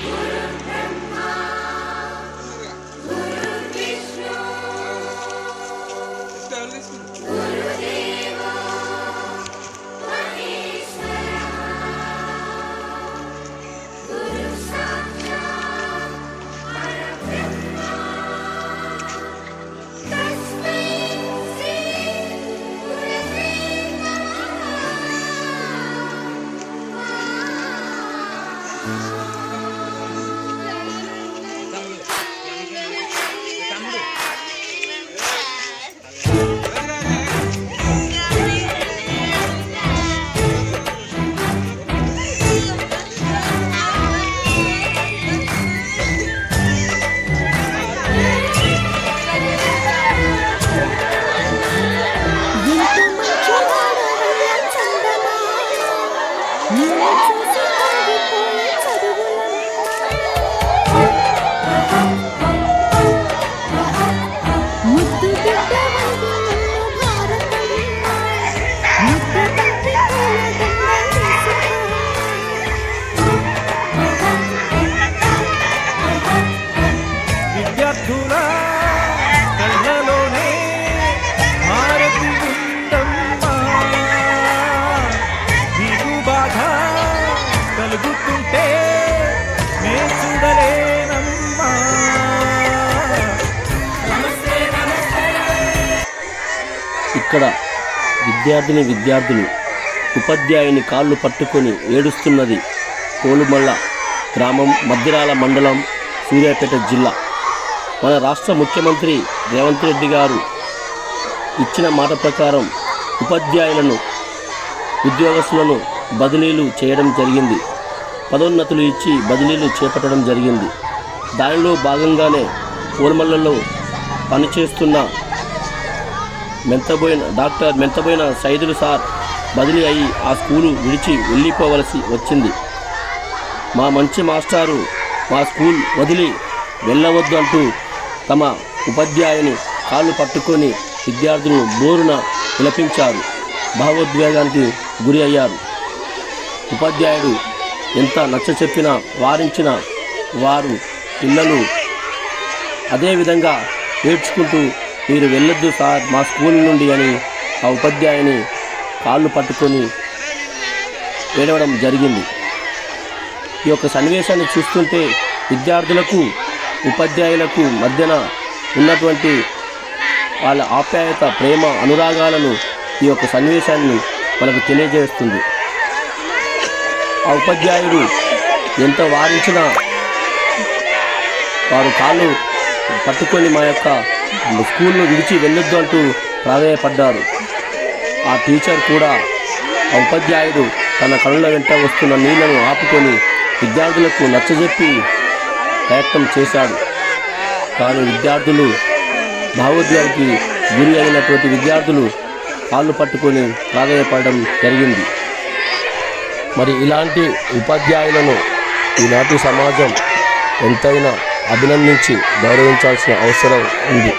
ఎంత కలుగుతుంటే నే చూడలేనమ్మా. ఇక్కడ విద్యార్థిని విద్యార్థులు ఉపాధ్యాయుని కాళ్ళు పట్టుకొని ఏడుస్తున్నది కోలుమల్ల గ్రామం మద్దిరాల మండలం సూర్యాపేట జిల్లా. మన రాష్ట్ర ముఖ్యమంత్రి రేవంత్ రెడ్డి గారు ఇచ్చిన మాట ప్రకారం ఉపాధ్యాయులను ఉద్యోగస్తులను బదిలీలు చేయడం జరిగింది. పదోన్నతులు ఇచ్చి బదిలీలు చేపట్టడం జరిగింది. దానిలో భాగంగానే కోల్మల్లలో పనిచేస్తున్న మెంతబోయిన డాక్టర్ మెంతబోయిన సైదులు సార్ బదిలీ అయి ఆ స్కూలు విడిచి వెళ్ళిపోవలసి వచ్చింది. మా మంచి మాస్టారు మా స్కూల్ వదిలి వెళ్ళవద్దు అంటూ తమ ఉపాధ్యాయుని కాళ్ళు పట్టుకొని విద్యార్థులను బోరున విలపించారు. భావోద్వేగానికి గురి అయ్యారు. ఉపాధ్యాయుడు ఎంత నచ్చ చెప్పినా వారించినా వారు పిల్లలు అదేవిధంగా ఏడ్చుకుంటూ మీరు వెళ్ళొద్దు సార్ మా స్కూల్ నుండి అని ఆ ఉపాధ్యాయుని కాళ్ళు పట్టుకొని ఏడవడం జరిగింది. ఈ యొక్క సన్నివేశాన్ని చూస్తుంటే విద్యార్థులకు ఉపాధ్యాయులకు మధ్యన ఉన్నటువంటి వాళ్ళ ఆప్యాయత ప్రేమ అనురాగాలను ఈ యొక్క సన్నివేశాన్ని మనకు తెలియజేస్తుంది. ఆ ఉపాధ్యాయుడు ఎంత వారించినా వారు కాళ్ళు పట్టుకొని మా యొక్క స్కూల్ను విడిచి వెళ్ళొద్దు అంటూ ప్రాధాయపడ్డారు. ఆ టీచర్ కూడా ఆ ఉపాధ్యాయుడు తన కళ్ళ వెంట వస్తున్న నీళ్ళను ఆపుకొని విద్యార్థులకు నచ్చజెప్పి ప్రయత్నం చేశాడు. కానీ విద్యార్థులు భావోద్వేగానికి గురి అయినటువంటి విద్యార్థులు కాళ్ళు పట్టుకొని ప్రాధాయపడడం జరిగింది. మరి ఇలాంటి ఉపాధ్యాయులను ఈనాటి సమాజం ఎంతైనా అభినందించి గౌరవించాల్సిన అవసరం ఉంది.